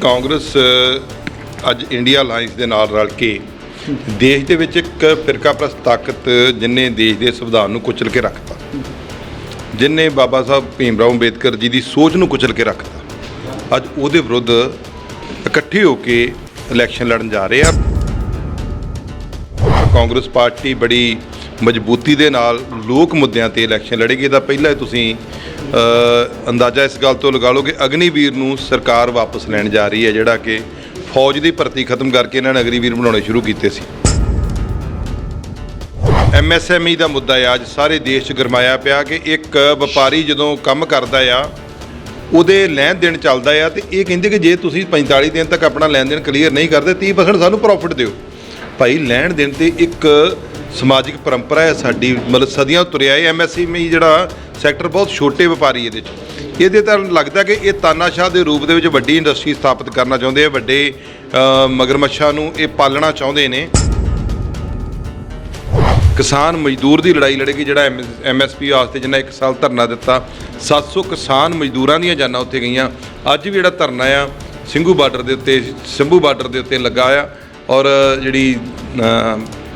ਕਾਂਗਰਸ ਅੱਜ India alliance ਦੇ ਨਾਲ ਰਲ ਕੇ ਦੇਸ਼ ਦੇ ਵਿੱਚ ਇੱਕ ਫਿਰਕਾਪ੍ਰਸਤ ਤਾਕਤ ਜਿਨੇ ਦੇਸ਼ ਦੇ ਸੰਵਿਧਾਨ ਨੂੰ ਕੁਚਲ ਕੇ ਰੱਖਤਾ, ਜਿਨੇ ਬਾਬਾ ਸਾਹਿਬ ਭੀਮ ਰਾਓ ਅੰਬੇਦਕਰ ਜੀ ਦੀ ਸੋਚ ਨੂੰ ਕੁਚਲ ਕੇ ਰੱਖਤਾ, ਅੱਜ ਉਹਦੇ ਵਿਰੁੱਧ ਇਕੱਠੇ ਹੋ ਕੇ ਇਲੈਕਸ਼ਨ ਲੜਨ ਜਾ ਰਹੇ ਆ। ਕਾਂਗਰਸ ਪਾਰਟੀ ਬੜੀ ਮਜ਼ਬੂਤੀ ਦੇ ਨਾਲ ਲੋਕ ਮੁੱਦਿਆਂ ਤੇ ਇਲੈਕਸ਼ਨ ਲੜੇਗੀ ਤਾਂ ਪਹਿਲਾਂ ਤੁਸੀਂ ਅੰਦਾਜ਼ਾ ਇਸ ਗੱਲ ਤੋਂ ਲਗਾ ਲਓ ਕਿ ਅਗਨੀਵੀਰ ਨੂੰ ਸਰਕਾਰ ਵਾਪਸ ਲੈਣ ਜਾ ਰਹੀ ਹੈ, ਜਿਹੜਾ ਕਿ ਫੌਜ ਦੀ ਭਰਤੀ ਖਤਮ ਕਰਕੇ ਇਹਨਾਂ ਨੇ ਅਗਨੀਵੀਰ ਬਣਾਉਣੇ ਸ਼ੁਰੂ ਕੀਤੇ ਸੀ। ਐਮਐਸਐਮਈ ਦਾ ਮੁੱਦਾ ਹੈ ਅੱਜ ਸਾਰੇ ਦੇਸ਼ 'ਚ ਗਰਮਾਇਆ ਪਿਆ ਕਿ ਇੱਕ ਵਪਾਰੀ ਜਦੋਂ ਕੰਮ ਕਰਦਾ ਆ, ਉਹਦੇ ਲੈਣ ਦੇਣ ਚੱਲਦਾ ਆ ਤੇ ਇਹ ਕਹਿੰਦੇ ਕਿ ਜੇ ਤੁਸੀਂ 45 ਦਿਨ ਤੱਕ ਆਪਣਾ ਲੈਣ ਦੇਣ ਕਲੀਅਰ ਨਹੀਂ ਕਰਦੇ 30% ਸਾਨੂੰ ਪ੍ਰੋਫਿਟ ਦਿਓ। ਭਾਈ, ਲੈਣ ਦੇਣ ਤੇ ਇੱਕ ਸਮਾਜਿਕ ਪਰੰਪਰਾ ਹੈ ਸਾਡੀ, ਮਤਲਬ ਸਦੀਆਂ ਤੁਰਿਆ ਹੈ ਐਮਐਸਐਮਈ ਜਿਹੜਾ ਸੈਕਟਰ ਬਹੁਤ ਛੋਟੇ ਵਪਾਰੀ ਇਹਦੇ 'ਚ। ਇਹਦੇ ਤਾਂ ਲੱਗਦਾ ਕਿ ਇਹ ਤਾਨਾਸ਼ਾਹ ਦੇ ਰੂਪ ਦੇ ਵਿੱਚ ਵੱਡੀ ਇੰਡਸਟਰੀ ਸਥਾਪਿਤ ਕਰਨਾ ਚਾਹੁੰਦੇ ਆ ਵੱਡੇ ਅ, ਮਗਰਮੱਛਾਂ ਨੂੰ ਇਹ ਪਾਲਣਾ ਚਾਹੁੰਦੇ ਨੇ। ਕਿਸਾਨ ਮਜ਼ਦੂਰ ਦੀ ਲੜਾਈ ਲੜੇਗੀ ਜਿਹੜਾ ਐਮਐਸਪੀ ਵਾਸਤੇ ਜਿੰਨਾ ਇੱਕ ਸਾਲ ਧਰਨਾ ਦਿੱਤਾ। 700 ਕਿਸਾਨ ਮਜ਼ਦੂਰਾਂ ਦੀਆਂ ਜਾਨਾਂ ਉੱਥੇ ਗਈਆਂ। ਅੱਜ ਵੀ ਜਿਹੜਾ ਧਰਨਾ ਆ ਸਿੰਘੂ ਬਾਰਡਰ ਦੇ ਉੱਤੇ ਸਿੰਭੂ ਬਾਰਡਰ ਦੇ ਉੱਤੇ ਲੱਗਾ ਆ। ਔਰ ਜਿਹੜੀ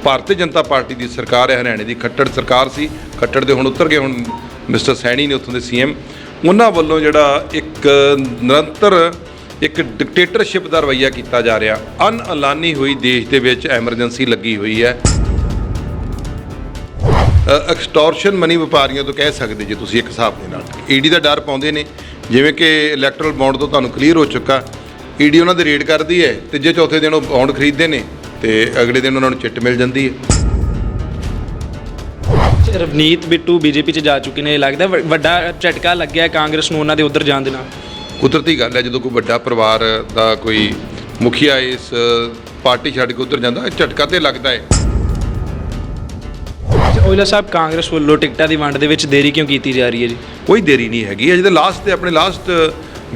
ਭਾਰਤੀ ਜਨਤਾ ਪਾਰਟੀ ਦੀ ਸਰਕਾਰ ਹੈ ਹਰਿਆਣੇ ਦੀ ਖੱਟੜ ਸਰਕਾਰ ਸੀ। ਖੱਟੜ ਦੇ ਹੁਣ ਉਤਰ ਗਏ ਹੁਣ ਮਿਸਟਰ ਸੈਣੀ ਨੇ ਉੱਥੋਂ ਦੇ ਸੀਐਮ ਉਹਨਾਂ ਵੱਲੋਂ ਜਿਹੜਾ ਇੱਕ ਨਿਰੰਤਰ ਇੱਕ ਡਿਕਟੇਟਰਸ਼ਿਪ ਦਾ ਰਵੱਈਆ ਕੀਤਾ ਜਾ ਰਿਹਾ। ਅਨਐਲਾਨੀ ਹੋਈ ਦੇਸ਼ ਦੇ ਵਿੱਚ ਐਮਰਜੈਂਸੀ ਲੱਗੀ ਹੋਈ ਹੈ। ਐਕਸਟੋਰਸ਼ਨ ਮਨੀ ਵਪਾਰੀਆਂ ਤੋਂ ਕਹਿ ਸਕਦੇ ਜੇ ਤੁਸੀਂ ਇੱਕ ਹਿਸਾਬ ਦੇ ਨਾਲ। ਈਡੀ ਦਾ ਡਰ ਪਾਉਂਦੇ ਨੇ। ਜਿਵੇਂ ਕਿ ਇਲੈਕਟਰਲ ਬੌਂਡ ਤੋਂ ਤੁਹਾਨੂੰ ਕਲੀਅਰ ਹੋ ਚੁੱਕਾ। ਈਡੀ ਉਹਨਾਂ ਦੇ ਰੇਡ ਕਰਦੀ ਹੈ ਤੇ ਜੇ ਚੌਥੇ ਦਿਨ ਉਹ ਬੌਂਡ ਖਰੀਦਦੇ ਨੇ ਤੇ ਅਗਲੇ ਦਿਨ ਉਹਨਾਂ ਨੂੰ ਚਿੱਟ ਮਿਲ ਜਾਂਦੀ ਹੈ। ਰਵਨੀਤ ਬਿੱਟੂ ਬੀਜੇਪੀ ਚ ਜਾ ਚੁੱਕੇ ਨੇ ਲੱਗਦਾ ਵ- ਵੱਡਾ ਝਟਕਾ ਲੱਗਿਆ ਕਾਂਗਰਸ ਨੂੰ ਉਹਨਾਂ ਦੇ ਉੱਧਰ ਜਾਣ ਦੇ ਨਾਲ? ਕੁਦਰਤੀ ਗੱਲ ਹੈ ਜਦੋਂ ਕੋਈ ਵੱਡਾ ਪਰਿਵਾਰ ਦਾ ਕੋਈ ਮੁਖੀਆ ਇਸ ਪਾਰਟੀ ਛੱਡ ਕੇ ਉੱਧਰ ਜਾਂਦਾ ਝਟਕਾ ਤੇ ਲੱਗਦਾ ਹੈ। ਓਇਲਾ ਸਾਹਿਬ ਕਾਂਗਰਸ ਵੱਲੋਂ ਟਿਕਟਾਂ ਦੀ ਵੰਡ ਦੇ ਵਿੱਚ ਦੇਰੀ ਕਿਉਂ ਕੀਤੀ ਜਾ ਰਹੀ ਹੈ ਜੀ? ਕੋਈ ਦੇਰੀ ਨਹੀਂ ਹੈਗੀ ਅਜੇ ਤਾਂ ਲਾਸਟ ਤੇ ਆਪਣੇ ਲਾਸਟ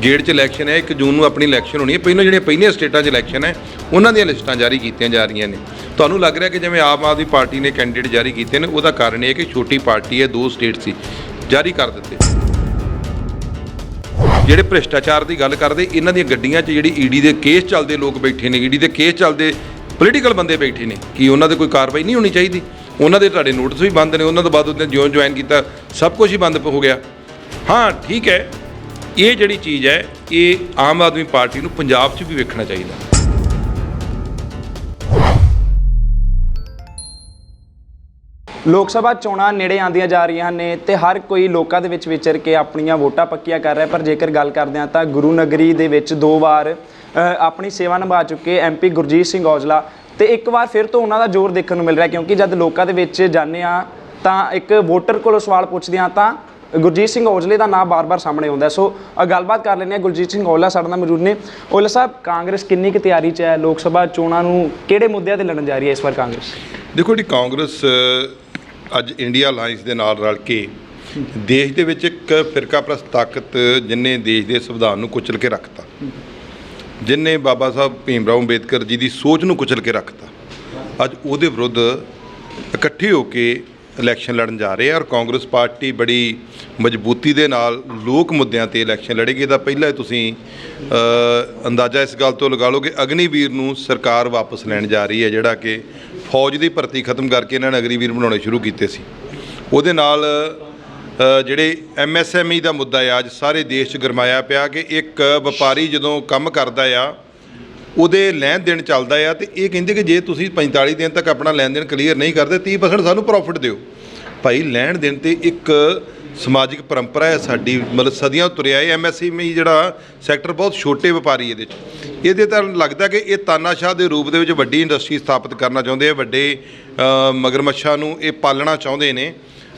ਗੇੜ 'ਚ ਇਲੈਕਸ਼ਨ ਹੈ 1 ਜੂਨ ਨੂੰ ਆਪਣੀ ਇਲੈਕਸ਼ਨ ਹੋਣੀ ਹੈ। ਪਹਿਲਾਂ ਜਿਹੜੀਆਂ ਪਹਿਲੀਆਂ ਸਟੇਟਾਂ 'ਚ ਇਲੈਕਸ਼ਨ ਹੈ, ਉਹਨਾਂ ਦੀਆਂ ਲਿਸਟਾਂ ਜਾਰੀ ਕੀਤੀਆਂ ਜਾ ਰਹੀਆਂ ਨੇ। ਤੁਹਾਨੂੰ ਲੱਗ ਰਿਹਾ ਕਿ ਜਿਵੇਂ ਆਮ ਆਦਮੀ ਪਾਰਟੀ ਨੇ ਕੈਂਡੀਡੇਟ ਜਾਰੀ ਕੀਤੇ ਨੇ, ਉਹਦਾ ਕਾਰਨ ਇਹ ਹੈ ਕਿ ਛੋਟੀ ਪਾਰਟੀ ਹੈ, ਦੋ ਸਟੇਟ ਸੀ, ਜਾਰੀ ਕਰ ਦਿੱਤੇ। ਜਿਹੜੇ ਭ੍ਰਿਸ਼ਟਾਚਾਰ ਦੀ ਗੱਲ ਕਰਦੇ, ਇਹਨਾਂ ਦੀਆਂ ਗੱਡੀਆਂ 'ਚ ਜਿਹੜੀ ਈਡੀ ਦੇ ਕੇਸ ਚੱਲਦੇ ਲੋਕ ਬੈਠੇ ਨੇ ਈਡੀ ਦੇ ਕੇਸ ਚੱਲਦੇ ਪੋਲੀਟੀਕਲ ਬੰਦੇ ਬੈਠੇ ਨੇ, ਕਿ ਉਹਨਾਂ ਤੇ ਕੋਈ ਕਾਰਵਾਈ ਨਹੀਂ ਹੋਣੀ ਚਾਹੀਦੀ? ਉਹਨਾਂ ਦੇ ਤੁਹਾਡੇ ਨੋਟਿਸ ਵੀ ਬੰਦ ਨੇ, ਉਹਨਾਂ ਤੋਂ ਬਾਅਦ ਉਹਨੇ ਜਿਉਂ ਜੁਆਇਨ ਕੀਤਾ, ਸਭ ਕੁਝ ਹੀ ਬੰਦ ਹੋ ਗਿਆ। ਹਾਂ, ਠੀਕ ਹੈ ਇਹ ਜਿਹੜੀ ਚੀਜ਼ ਹੈ, ਇਹ ਆਮ ਆਦਮੀ ਪਾਰਟੀ ਨੂੰ ਪੰਜਾਬ 'ਚ ਵੀ ਵੇਖਣਾ ਚਾਹੀਦਾ। ਲੋਕ ਸਭਾ ਚੋਣਾਂ ਨੇੜੇ ਆਉਂਦੀਆਂ ਜਾ ਰਹੀਆਂ ਨੇ ਤੇ ਹਰ ਕੋਈ ਲੋਕਾਂ ਦੇ ਵਿੱਚ ਵਿਚਰ ਕੇ ਆਪਣੀਆਂ ਵੋਟਾਂ ਪੱਕੀਆਂ ਕਰ ਰਿਹਾ ਪਰ ਜੇਕਰ ਗੱਲ ਕਰਦੇ ਹਾਂ ਤਾਂ ਗੁਰੂ ਨਗਰੀ ਦੇ ਵਿੱਚ ਦੋ ਵਾਰ ਆਪਣੀ ਸੇਵਾ ਨਿਭਾ ਚੁੱਕੇ ਐਮਪੀ ਗੁਰਜੀਤ ਸਿੰਘ ਔਜਲਾ ਤੇ ਇੱਕ ਵਾਰ ਫਿਰ ਤੋਂ ਉਹਨਾਂ ਦਾ ਜ਼ੋਰ ਦੇਖਣ ਨੂੰ ਮਿਲ ਰਿਹਾ ਕਿਉਂਕਿ ਜਦ ਲੋਕਾਂ ਦੇ ਵਿੱਚ ਜਾਂਦੇ ਆ ਤਾਂ ਇੱਕ ਵੋਟਰ ਕੋਲੋਂ ਸਵਾਲ ਪੁੱਛਦੇ ਆ ਤਾਂ ਗੁਰਜੀਤ ਸਿੰਘ ਔਜਲੇ ਦਾ ਨਾਮ ਬਾਰ-ਬਾਰ ਸਾਹਮਣੇ ਆਉਂਦਾ ਸੋ ਗੱਲਬਾਤ ਕਰ ਲੈਂਦੇ ਆ ਗੁਰਜੀਤ ਸਿੰਘ ਔਜਲਾ ਸਾਡੇ ਨਾਲ ਮੌਜੂਦ ਨੇ। ਔਜਲਾ ਸਾਹਿਬ, ਕਾਂਗਰਸ ਕਿੰਨੀ ਕੁ ਤਿਆਰੀ 'ਚ ਹੈ? ਲੋਕ ਸਭਾ ਚੋਣਾਂ ਨੂੰ ਕਿਹੜੇ ਮੁੱਦਿਆਂ ਤੇ ਲੜਨ ਜਾ ਰਹੀ ਹੈ ਇਸ ਵਾਰ ਕਾਂਗਰਸ? ਦੇਖੋ ਜੀ, ਕਾਂਗਰਸ ਅੱਜ ਇੰਡੀਆ ਅਲਾਈਅੰਸ ਦੇ ਨਾਲ ਰਲ ਕੇ ਦੇਸ਼ ਦੇ ਵਿੱਚ ਇੱਕ ਫਿਰਕਾਪ੍ਰਸਤ ਤਾਕਤ ਜਿਨੇ ਦੇਸ਼ ਦੇ ਸੰਵਿਧਾਨ ਨੂੰ ਕੁਚਲ ਕੇ ਰੱਖਤਾ, ਜਿਨੇ ਬਾਬਾ ਸਾਹਿਬ ਭੀਮ ਰਾਓ ਅੰਬੇਦਕਰ ਜੀ ਦੀ ਸੋਚ ਨੂੰ ਕੁਚਲ ਕੇ ਰੱਖਤਾ, ਅੱਜ ਉਹਦੇ ਵਿਰੁੱਧ ਇਕੱਠੇ ਹੋ ਕੇ ਇਲੈਕਸ਼ਨ ਲੜਨ ਜਾ ਰਹੇ ਆ ਔਰ ਕਾਂਗਰਸ ਪਾਰਟੀ ਬੜੀ ਮਜ਼ਬੂਤੀ ਦੇ ਨਾਲ ਲੋਕ ਮੁੱਦਿਆਂ ਤੇ ਇਲੈਕਸ਼ਨ ਲੜੇਗੀ। ਇਹਦਾ ਪਹਿਲਾਂ ਹੀ ਤੁਸੀਂ ਅੰਦਾਜ਼ਾ ਇਸ ਗੱਲ ਤੋਂ ਲਗਾ ਲਓ ਕਿ ਅਗਨੀਵੀਰ ਨੂੰ ਸਰਕਾਰ ਵਾਪਸ ਲੈਣ ਜਾ ਰਹੀ ਹੈ ਜਿਹੜਾ ਕਿ ਫੌਜ ਦੀ ਭਰਤੀ ਖਤਮ ਕਰਕੇ ਇਹਨਾਂ ਨੇ ਅਗਨੀਵੀਰ ਬਣਾਉਣੇ ਸ਼ੁਰੂ ਕੀਤੇ ਸੀ। ਉਹਦੇ ਨਾਲ ਅ, ਜਿਹੜੇ ਐਮਐਸਐਮਈ ਦਾ ਮੁੱਦਾ ਆ ਅੱਜ ਸਾਰੇ ਦੇਸ਼ 'ਚ ਗਰਮਾਇਆ ਪਿਆ ਕਿ ਇੱਕ ਵਪਾਰੀ ਜਦੋਂ ਕੰਮ ਕਰਦਾ ਆ ਉਹਦੇ ਲੈਣ ਦੇਣ ਚੱਲਦਾ ਆ ਤੇ ਇਹ ਕਹਿੰਦੇ ਕਿ ਜੇ ਤੁਸੀਂ 45 ਦਿਨ ਤੱਕ ਆਪਣਾ ਲੈਣ ਦੇਣ ਕਲੀਅਰ ਨਹੀਂ ਕਰਦੇ 30% ਸਾਨੂੰ ਪ੍ਰੋਫਿਟ ਦਿਓ। ਭਾਈ, ਲੈਣ ਦੇਣ ਤੇ ਇੱਕ ਸਮਾਜਿਕ ਪਰੰਪਰਾ ਹੈ ਸਾਡੀ, ਮਤਲਬ ਸਦੀਆਂ ਤੋਂ ਤੁਰਿਆ ਹੈ ਐਮਐਸਐਮਈ ਜਿਹੜਾ ਸੈਕਟਰ ਬਹੁਤ ਛੋਟੇ ਵਪਾਰੀ ਇਹਦੇ 'ਚ। ਇਹਦੇ ਤਾਂ ਲੱਗਦਾ ਕਿ ਇਹ ਤਾਨਾਸ਼ਾਹ ਦੇ ਰੂਪ ਦੇ ਵਿੱਚ ਵੱਡੀ ਇੰਡਸਟਰੀ ਸਥਾਪਿਤ ਕਰਨਾ ਚਾਹੁੰਦੇ ਆ, ਵੱਡੇ ਮਗਰਮੱਛਾਂ ਨੂੰ ਇਹ ਪਾਲਣਾ ਚਾਹੁੰਦੇ ਨੇ।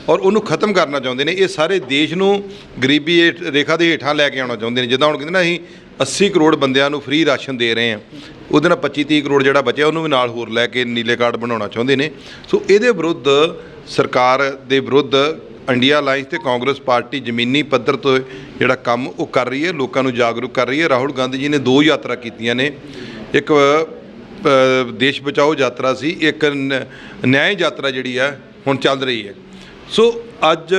ਔਰ ਉਹਨੂੰ ਖਤਮ ਕਰਨਾ ਚਾਹੁੰਦੇ ਨੇ। ਇਹ ਸਾਰੇ ਦੇਸ਼ ਨੂੰ ਗਰੀਬੀ ਹੇਠ- ਰੇਖਾ ਦੇ ਹੇਠਾਂ ਲੈ ਕੇ ਆਉਣਾ ਚਾਹੁੰਦੇ ਨੇ। ਜਿੱਦਾਂ ਹੁਣ ਕਹਿੰਦੇ ਨਾ ਅਸੀਂ 80 ਕਰੋੜ ਬੰਦਿਆਂ ਨੂੰ ਫ੍ਰੀ ਰਾਸ਼ਨ ਦੇ ਰਹੇ ਹਾਂ। ਉਹਦੇ ਨਾਲ 25 30 ਕਰੋੜ ਜਿਹੜਾ ਬਚਿਆ, ਉਹਨੂੰ ਵੀ ਨਾਲ ਹੋਰ ਲੈ ਕੇ ਨੀਲੇ ਕਾਰਡ ਬਣਾਉਣਾ ਚਾਹੁੰਦੇ ਨੇ। ਸੋ ਇਹਦੇ ਵਿਰੁੱਧ ਸਰਕਾਰ ਦੇ ਵਿਰੁੱਧ ਇੰਡੀਆ ਅਲਾਈਅੰਸ ਤੇ ਕਾਂਗਰਸ ਪਾਰਟੀ ਜ਼ਮੀਨੀ ਪੱਧਰ ਤੋਂ ਜਿਹੜਾ ਕੰਮ ਉਹ ਕਰ ਰਹੀ ਹੈ, ਲੋਕਾਂ ਨੂੰ ਜਾਗਰੂਕ ਕਰ ਰਹੀ ਹੈ। ਰਾਹੁਲ ਗਾਂਧੀ ਜੀ ਨੇ ਦੋ ਯਾਤਰਾ ਕੀਤੀਆਂ ਨੇ। ਇੱਕ ਦੇਸ਼ ਬਚਾਓ ਯਾਤਰਾ ਸੀ, ਇੱਕ ਨ- ਨਿਆਂ ਯਾਤਰਾ ਜਿਹੜੀ ਹੈ ਹੁਣ ਚੱਲ ਰਹੀ ਹੈ। ਸੋ ਅੱਜ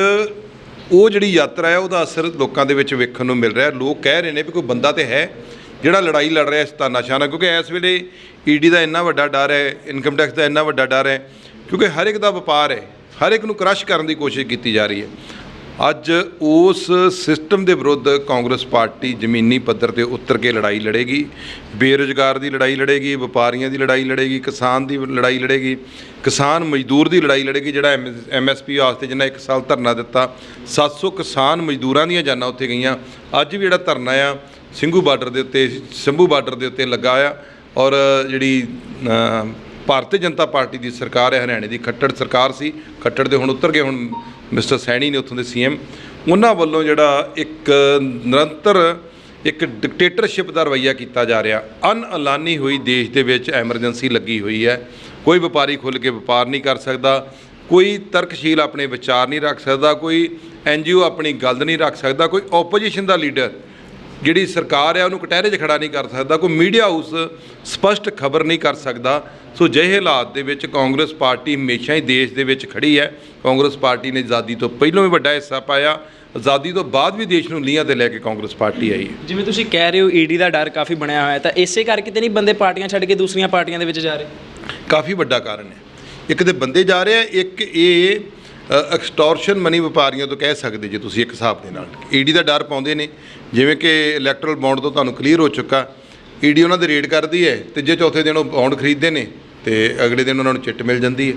ਉਹ ਜਿਹੜੀ ਯਾਤਰਾ ਹੈ, ਉਹਦਾ ਅਸਰ ਲੋਕਾਂ ਦੇ ਵਿੱਚ ਵੇਖਣ ਨੂੰ ਮਿਲ ਰਿਹਾ ਲੋਕ ਕਹਿ ਰਹੇ ਨੇ ਵੀ ਕੋਈ ਬੰਦਾ ਤੇ ਹੈ, ਜਿਹੜਾ ਲੜਾਈ ਲੜ ਰਿਹਾ ਇਸ ਤਾਨਾਸ਼ਾਹ ਨਾਲ, ਕਿਉਂਕਿ ਇਸ ਵੇਲੇ ਈਡੀ ਦਾ ਇੰਨਾ ਵੱਡਾ ਡਰ ਹੈ ਇਨਕਮ ਟੈਕਸ ਦਾ ਇੰਨਾ ਵੱਡਾ ਡਰ ਹੈ, ਕਿਉਂਕਿ ਹਰ ਇੱਕ ਦਾ ਵਪਾਰ ਹੈ, ਹਰ ਇੱਕ ਨੂੰ ਕ੍ਰਸ਼ ਕਰਨ ਦੀ ਕੋਸ਼ਿਸ਼ ਕੀਤੀ ਜਾ ਰਹੀ ਹੈ। ਅੱਜ ਉਸ ਸਿਸਟਮ ਦੇ ਵਿਰੁੱਧ ਕਾਂਗਰਸ ਪਾਰਟੀ ਜ਼ਮੀਨੀ ਪੱਧਰ ਤੇ ਉਤਰ ਕੇ ਲੜਾਈ ਲੜੇਗੀ, ਬੇਰੁਜ਼ਗਾਰ ਦੀ ਲੜਾਈ ਲੜੇਗੀ, ਵਪਾਰੀਆਂ ਦੀ ਲੜਾਈ ਲੜੇਗੀ, ਕਿਸਾਨ ਦੀ ਲੜਾਈ ਲੜੇਗੀ, ਕਿਸਾਨ ਮਜ਼ਦੂਰ ਦੀ ਲੜਾਈ ਲੜੇਗੀ, ਜਿਹੜਾ ਐਮਐਸਪੀ ਵਾਸਤੇ ਜਿਹਨਾਂ ਇੱਕ ਸਾਲ ਧਰਨਾ ਦਿੱਤਾ 700 ਕਿਸਾਨ ਮਜ਼ਦੂਰਾਂ ਦੀਆਂ ਜਾਨਾਂ ਉੱਥੇ ਗਈਆਂ। ਅੱਜ ਵੀ ਜਿਹੜਾ ਧਰਨਾ ਆ, ਸਿੰਘੂ ਬਾਰਡਰ ਦੇ ਉੱਤੇ, ਸ਼ੰਭੂ ਬਾਰਡਰ ਦੇ ਉੱਤੇ ਲੱਗਾ ਆ ਔਰ ਜਿਹੜੀ ਭਾਰਤੀ ਜਨਤਾ ਪਾਰਟੀ ਦੀ ਸਰਕਾਰ ਹੈ, ਹਰਿਆਣੇ ਦੀ ਖੱਟੜ ਸਰਕਾਰ ਸੀ, ਖੱਟੜ ਦੇ ਹੁਣ ਉਤਰ ਗਏ ਹੁਣ ਮਿਸਟਰ ਸੈਣੀ ਨੇ ਉੱਥੋਂ ਦੇ ਸੀਐਮ, ਉਹਨਾਂ ਵੱਲੋਂ ਜਿਹੜਾ ਇੱਕ ਨਿਰੰਤਰ ਇੱਕ ਡਿਕਟੇਟਰਸ਼ਿਪ ਦਾ ਰਵੱਈਆ ਕੀਤਾ ਜਾ ਰਿਹਾ। ਅਨ ਅਨਐਲਾਨੀ ਹੋਈ ਦੇਸ਼ ਦੇ ਵਿੱਚ ਐਮਰਜੈਂਸੀ ਲੱਗੀ ਹੋਈ ਹੈ। ਕੋਈ ਵਪਾਰੀ ਖੁੱਲ੍ਹ ਕੇ ਵਪਾਰ ਨਹੀਂ ਕਰ ਸਕਦਾ। ਕੋਈ ਤਰਕਸ਼ੀਲ ਆਪਣੇ ਵਿਚਾਰ ਨਹੀਂ ਰੱਖ ਸਕਦਾ। ਕੋਈ ਐਨਜੀਓ ਆਪਣੀ ਗੱਲ ਨਹੀਂ ਰੱਖ ਸਕਦਾ। ਕੋਈ ਆਪੋਜੀਸ਼ਨ ਦਾ ਲੀਡਰ ਜਿਹੜੀ ਸਰਕਾਰ ਹੈ ਉਹਨੂੰ ਕਟਹਿਰੇ 'ਚ ਖੜਾ ਨਹੀਂ ਕਰ ਸਕਦਾ ਕੋਈ ਮੀਡੀਆ ਹਾਊਸ ਸਪਸ਼ਟ ਖਬਰ ਨਹੀਂ ਕਰ ਸਕਦਾ। ਸੋ ਜਿਹੇ ਹਾਲਾਤ ਦੇ ਵਿੱਚ ਕਾਂਗਰਸ ਪਾਰਟੀ ਹਮੇਸ਼ਾ ਹੀ ਦੇਸ਼ ਦੇ ਵਿੱਚ ਖੜੀ ਹੈ। ਕਾਂਗਰਸ ਪਾਰਟੀ ਨੇ ਆਜ਼ਾਦੀ ਤੋਂ ਪਹਿਲਾਂ ਵੀ ਵੱਡਾ ਹਿੱਸਾ ਪਾਇਆ ਆਜ਼ਾਦੀ ਤੋਂ ਬਾਅਦ ਵੀ ਦੇਸ਼ ਨੂੰ ਲੀਹਾਂ ਤੇ ਲੈ ਕੇ ਕਾਂਗਰਸ ਪਾਰਟੀ ਆਈ ਹੈ। ਜਿਵੇਂ ਤੁਸੀਂ ਕਹਿ ਰਹੇ ਹੋ ਈਡੀ ਦਾ ਡਰ ਕਾਫੀ ਬਣਿਆ ਹੋਇਆ ਹੈ ਤਾਂ ਇਸੇ ਕਰਕੇ ਤੇ ਨਹੀਂ ਬੰਦੇ ਪਾਰਟੀਆਂ ਛੱਡ ਕੇ ਦੂਸਰੀਆਂ ਪਾਰਟੀਆਂ ਦੇ ਵਿੱਚ ਜਾ ਰਹੇ? ਕਾਫੀ ਵੱਡਾ ਕਾਰਨ ਹੈ। ਇੱਕ ਤੇ ਬੰਦੇ ਜਾ ਰਹੇ ਆ ਇੱਕ ਇਹ ਐਕਸਟੋਰਸ਼ਨ ਮਨੀ ਵਪਾਰੀਆਂ ਤੋਂ ਕਹਿ ਸਕਦੇ ਜੇ ਤੁਸੀਂ ਇੱਕ ਹਿਸਾਬ ਦੇ ਨਾਲ। ਈਡੀ ਦਾ ਡਰ ਪਾਉਂਦੇ ਨੇ ਜਿਵੇਂ ਕਿ ਇਲੈਕਟਰਲ ਬੌਂਡ ਤੋਂ ਤੁਹਾਨੂੰ ਕਲੀਅਰ ਹੋ ਚੁੱਕਾ ਈਡੀ ਉਹਨਾਂ ਦੇ ਰੇਡ ਕਰਦੀ ਹੈ ਤੇ ਜੇ ਚੌਥੇ ਦਿਨ ਉਹ ਬੌਂਡ ਖਰੀਦਦੇ ਨੇ ਤੇ ਅਗਲੇ ਦਿਨ ਉਹਨਾਂ ਨੂੰ ਚਿੱਟ ਮਿਲ ਜਾਂਦੀ ਹੈ।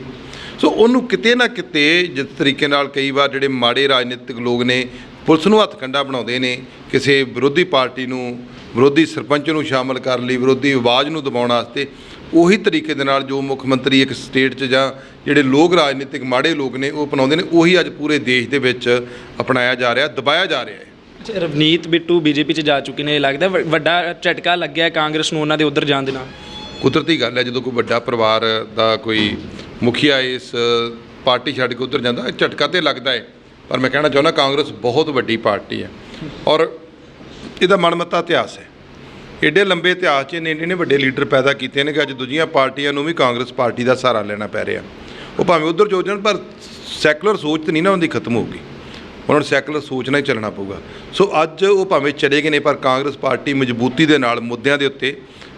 ਸੋ ਉਹਨੂੰ ਕਿਤੇ ਨਾ ਕਿਤੇ ਜਿਸ ਤਰੀਕੇ ਨਾਲ ਕਈ ਵਾਰ ਜਿਹੜੇ ਮਾੜੇ ਰਾਜਨੀਤਿਕ ਲੋਕ ਨੇ, ਪੁਲਿਸ ਨੂੰ ਹੱਥ ਕੰਡਾ ਬਣਾਉਂਦੇ ਨੇ, ਕਿਸੇ ਵਿਰੋਧੀ ਪਾਰਟੀ ਨੂੰ, ਵਿਰੋਧੀ ਸਰਪੰਚ ਨੂੰ ਸ਼ਾਮਲ ਕਰਨ ਲਈ, ਵਿਰੋਧੀ ਆਵਾਜ਼ ਨੂੰ ਦਬਾਉਣ ਵਾਸਤੇ, ਉਹੀ ਤਰੀਕੇ ਦੇ ਨਾਲ ਜੋ ਮੁੱਖ ਮੰਤਰੀ ਇੱਕ ਸਟੇਟ 'ਚ ਜਾਂ ਜਿਹੜੇ ਲੋਕ ਰਾਜਨੀਤਿਕ ਮਾੜੇ ਲੋਕ ਨੇ, ਉਹ ਅਪਣਾਉਂਦੇ ਨੇ, ਉਹੀ ਅੱਜ ਪੂਰੇ ਦੇਸ਼ ਦੇ ਵਿੱਚ ਅਪਣਾਇਆ ਜਾ ਰਿਹਾ, ਦਬਾਇਆ ਜਾ ਰਿਹਾ ਹੈ। ਰਵਨੀਤ ਬਿੱਟੂ ਬੀਜੇਪੀ 'ਚ ਜਾ ਚੁੱਕੇ ਨੇ ਲੱਗਦਾ ਵੱ- ਵੱਡਾ ਝਟਕਾ ਲੱਗਿਆ ਕਾਂਗਰਸ ਨੂੰ ਉਹਨਾਂ ਦੇ ਉੱਧਰ ਜਾਣ ਦੇ ਨਾਲ? ਕੁਦਰਤੀ ਗੱਲ ਹੈ, ਜਦੋਂ ਕੋਈ ਵੱਡਾ ਪਰਿਵਾਰ ਦਾ ਕੋਈ ਮੁਖੀਆ ਇਸ ਪਾਰਟੀ ਛੱਡ ਕੇ ਉੱਧਰ ਜਾਂਦਾ, ਇਹ ਝਟਕਾ ਤੇ ਲੱਗਦਾ ਹੈ। ਪਰ ਮੈਂ ਕਹਿਣਾ ਚਾਹੁੰਦਾ, ਕਾਂਗਰਸ ਬਹੁਤ ਵੱਡੀ ਪਾਰਟੀ ਹੈ ਔਰ ਇਹਦਾ ਮਨਮੱਤਾ ਇਤਿਹਾਸ ਹੈ। ਏਡੇ ਲੰਬੇ ਇਤਿਹਾਸ 'ਚ ਇਹਨੇ ਇੰਨੇ ਵੱਡੇ ਲੀਡਰ ਪੈਦਾ ਕੀਤੇ ਨੇ ਕਿ ਅੱਜ ਦੂਜੀਆਂ ਪਾਰਟੀਆਂ ਨੂੰ ਵੀ ਕਾਂਗਰਸ ਪਾਰਟੀ ਦਾ ਸਹਾਰਾ ਲੈਣਾ ਪੈ ਰਿਹਾ। ਉਹ ਭਾਵੇਂ ਉੱਧਰ ਜੋ ਜਾਣ, ਪਰ ਸੈਕੂਲਰ ਸੋਚ ਤੇ ਨਹੀਂ ਨਾ ਉਹਦੀ ਖਤਮ ਹੋਊਗੀ। ਉਹਨਾਂ ਨੂੰ ਸੈਕੂਲਰ ਸੋਚ ਨਾਲ ਹੀ ਚੱਲਣਾ ਪਊਗਾ। ਸੋ ਅੱਜ ਉਹ ਭਾਵੇਂ ਚਲੇ ਗਏ ਨੇ ਪਰ ਕਾਂਗਰਸ ਪਾਰਟੀ ਮਜ਼ਬੂਤੀ ਦੇ ਨਾਲ ਮੁੱਦਿਆਂ ਦੇ ਉੱਤੇ